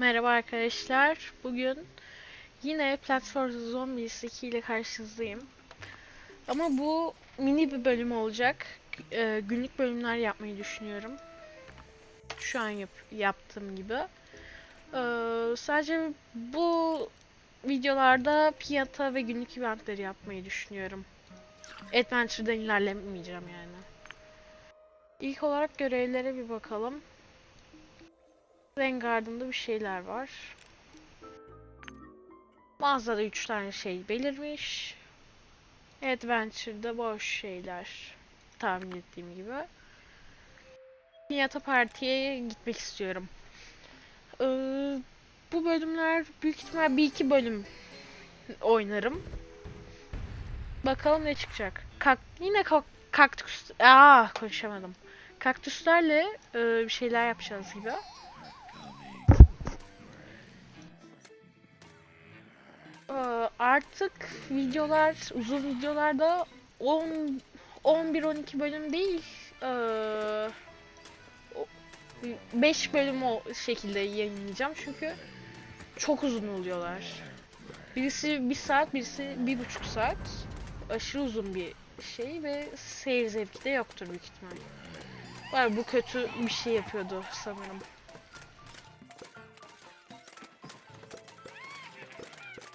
Merhaba arkadaşlar. Bugün yine vs Zombies 2 ile karşınızdayım. Ama bu mini bir bölüm olacak. Ee, günlük bölümler yapmayı düşünüyorum. Şu an yap yaptığım gibi. Ee, sadece bu videolarda piyata ve günlük eventleri yapmayı düşünüyorum. Adventure'dan ilerlemeyeceğim yani. İlk olarak görevlere bir bakalım. Vanguard'ında bir şeyler var. Mağazada 3 tane şey belirmiş. Adventure'da boş şeyler. Tahmin ettiğim gibi. Pinyata Parti'ye gitmek istiyorum. Ee, bu bölümler büyük ihtimal bir iki bölüm oynarım. Bakalım ne çıkacak. Kak yine kak kaktüs... Aa konuşamadım. Kaktüslerle e, bir şeyler yapacağız gibi. Artık videolar, uzun videolarda 10 11-12 bölüm değil, ee, 5 bölüm o şekilde yayınlayacağım çünkü çok uzun oluyorlar. Birisi bir saat, birisi bir buçuk saat. Aşırı uzun bir şey ve seyir zevki de yoktur büyük ihtimal. Var bu kötü bir şey yapıyordu sanırım.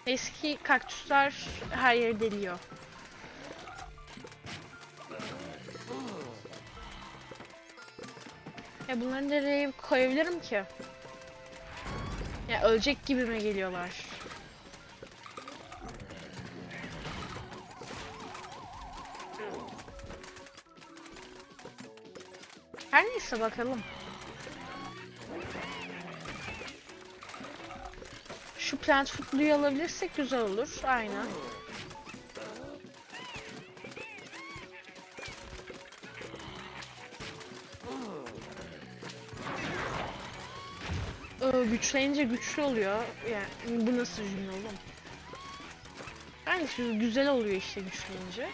Eski kaktüsler her yeri deliyor. Ya bunları nereye koyabilirim ki? Ya ölecek gibi mi geliyorlar? Her neyse bakalım. Şu plant food'luyu alabilirsek güzel olur. Aynen. Ee, güçlenince güçlü oluyor. Yani bu nasıl cümle oğlum? Yani güzel oluyor işte güçlenince.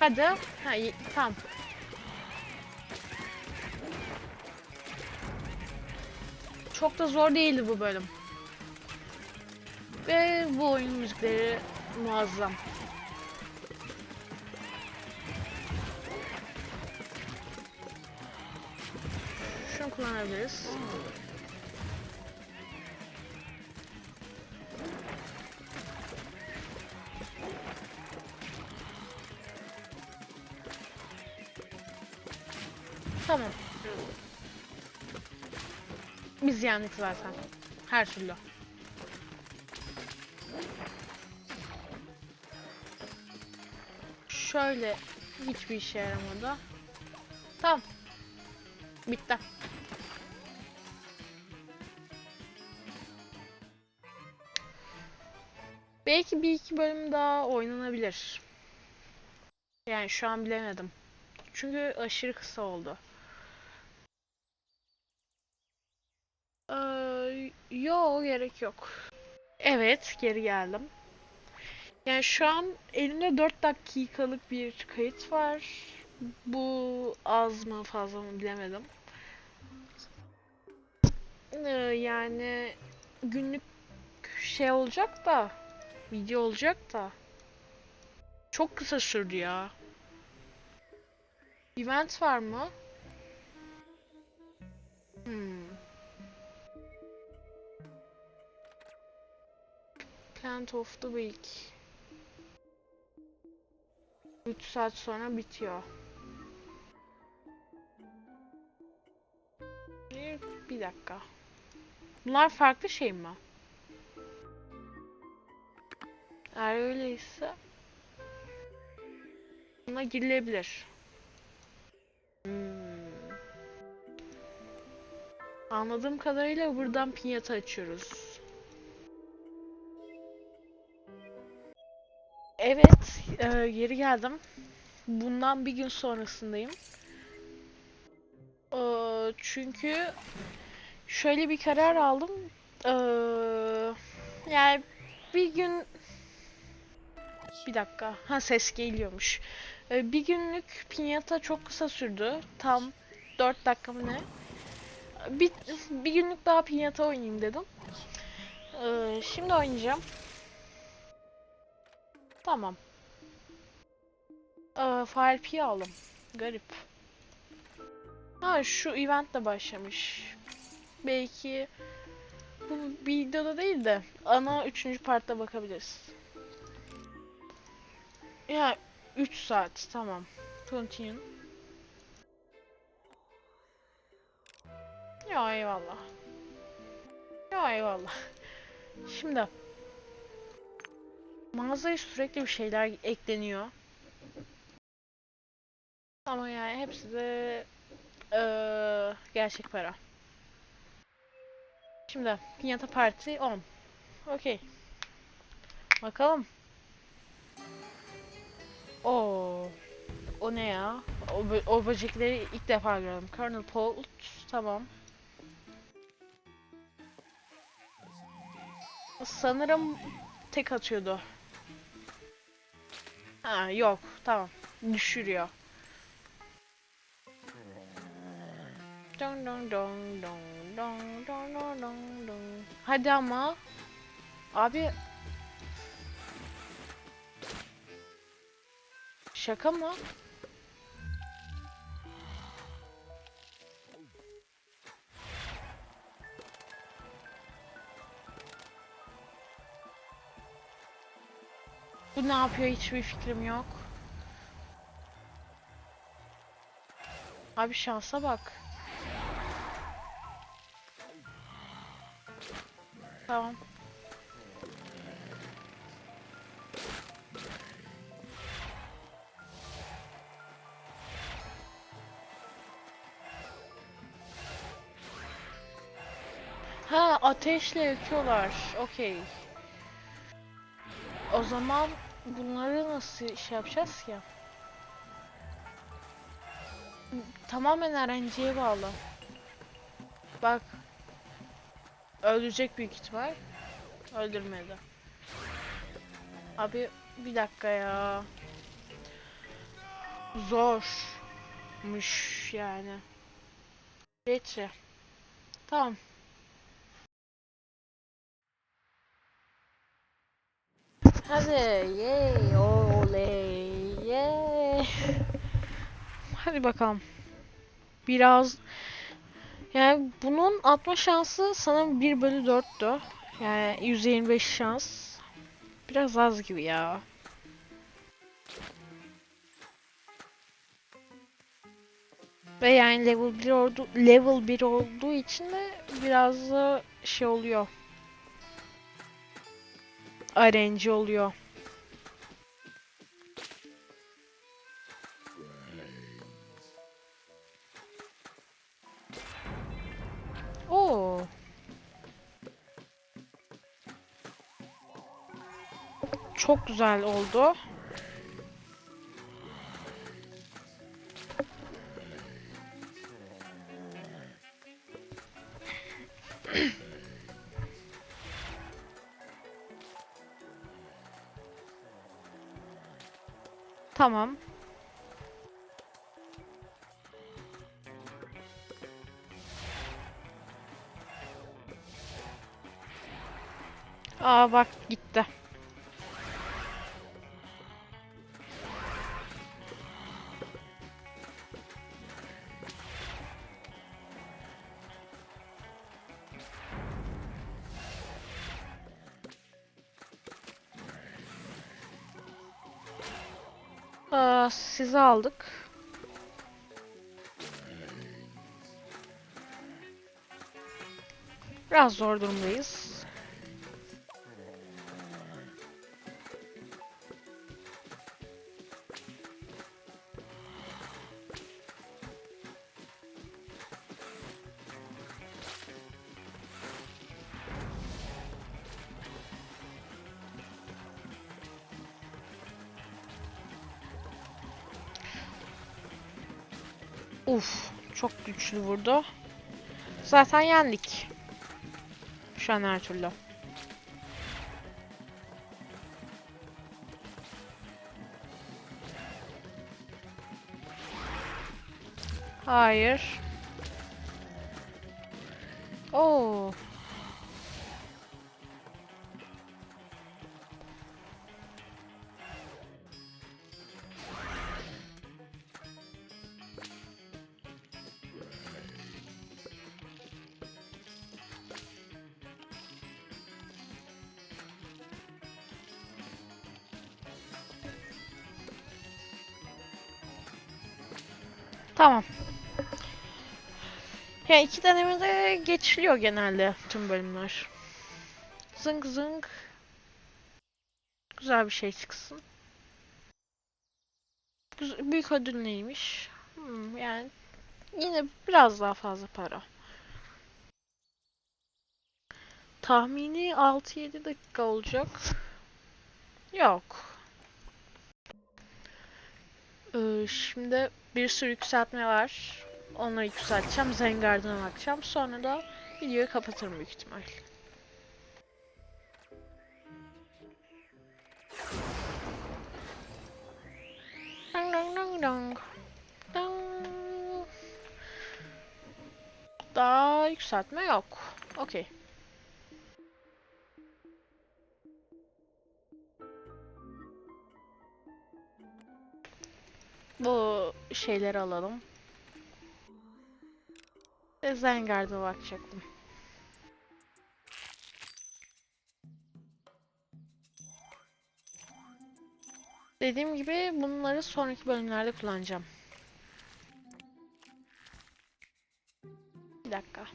Hadi. Ha, tamam. Çok da zor değildi bu bölüm. Ve bu oyun müzikleri muazzam. Şunu kullanabiliriz. Tamam. Biz yendik zaten. Her türlü. Şöyle hiçbir işe yaramadı. Tamam. Bitti. Belki bir iki bölüm daha oynanabilir. Yani şu an bilemedim. Çünkü aşırı kısa oldu. Ee, yo gerek yok. Evet geri geldim. Yani şu an elimde 4 dakikalık bir kayıt var. Bu az mı fazla mı bilemedim. Ee, yani günlük şey olacak da video olacak da çok kısa sürdü ya. Event var mı? Hmm. Plant of the Week. 3 saat sonra bitiyor. Bir, bir dakika. Bunlar farklı şey mi? Eğer öyleyse buna girilebilir. Hmm. Anladığım kadarıyla buradan pinyata açıyoruz. Evet, e, geri geldim. Bundan bir gün sonrasındayım. E, çünkü şöyle bir karar aldım. E, yani bir gün bir dakika. Ha ses geliyormuş. E, bir günlük pinyata çok kısa sürdü. Tam 4 dakika mı ne? Bir, bir günlük daha pinyata oynayayım dedim. Ee, şimdi oynayacağım. Tamam. Ee, Fire P aldım. Garip. Ha şu event de başlamış. Belki bu videoda değil de ana 3. partta bakabiliriz. Ya 3 saat tamam. Continue. Ya eyvallah. Ya eyvallah. Şimdi mağazaya sürekli bir şeyler ekleniyor. Ama yani hepsi de eee, gerçek para. Şimdi Pinyata Parti 10. Okey. Bakalım. Oo. O ne ya? O, o böcekleri ilk defa gördüm. Colonel Polt. Tamam. Sanırım tek atıyordu. Ha yok. Tamam. Düşürüyor. Dong dong dong dong dong dong dong dong dong. Hadi ama. Abi. Şaka mı? Bu ne yapıyor hiçbir fikrim yok. Abi şansa bak. Tamam. Ha ateşle yakıyorlar. Okey. O zaman bunları nasıl şey yapacağız ki? Tamamen RNG'ye bağlı. Bak. Öldürecek büyük ihtimal. Öldürmedi. Abi bir dakika ya. Zormuş yani. Geçe. Tamam. Hadi yay oley yay. Hadi bakalım. Biraz yani bunun atma şansı sanırım 1 bölü 4'tü. Yani 125 şans. Biraz az gibi ya. Ve yani level 1 oldu, level 1 olduğu için de biraz da şey oluyor. RNG oluyor. Oo. Çok güzel oldu. Tamam. Aa bak gitti. Sizi aldık. Biraz zor durumdayız. Uf, çok güçlü vurdu. Zaten yendik. Şu an her türlü. Hayır. Oo. Tamam. Ya iki denemede geçiliyor genelde tüm bölümler. Zınk zınk. Güzel bir şey çıksın. Güz- Büyük ödül neymiş? Hmm, yani yine biraz daha fazla para. Tahmini 6-7 dakika olacak. Yok. Ee, şimdi bir sürü yükseltme var. Onları yükselteceğim. Zengarden'a bakacağım. Sonra da videoyu kapatırım büyük ihtimal. Dang dang dang dang. Dang. Daha yükseltme yok. Okey. Bu şeyleri alalım. Ve Zengarden'a bakacaktım. Dediğim gibi bunları sonraki bölümlerde kullanacağım. Bir dakika.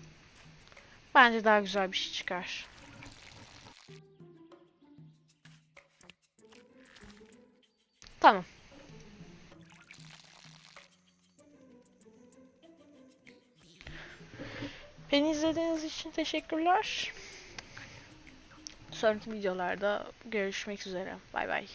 Bence daha güzel bir şey çıkar. Tamam. Beni izlediğiniz için teşekkürler. Sonraki videolarda görüşmek üzere. Bay bay.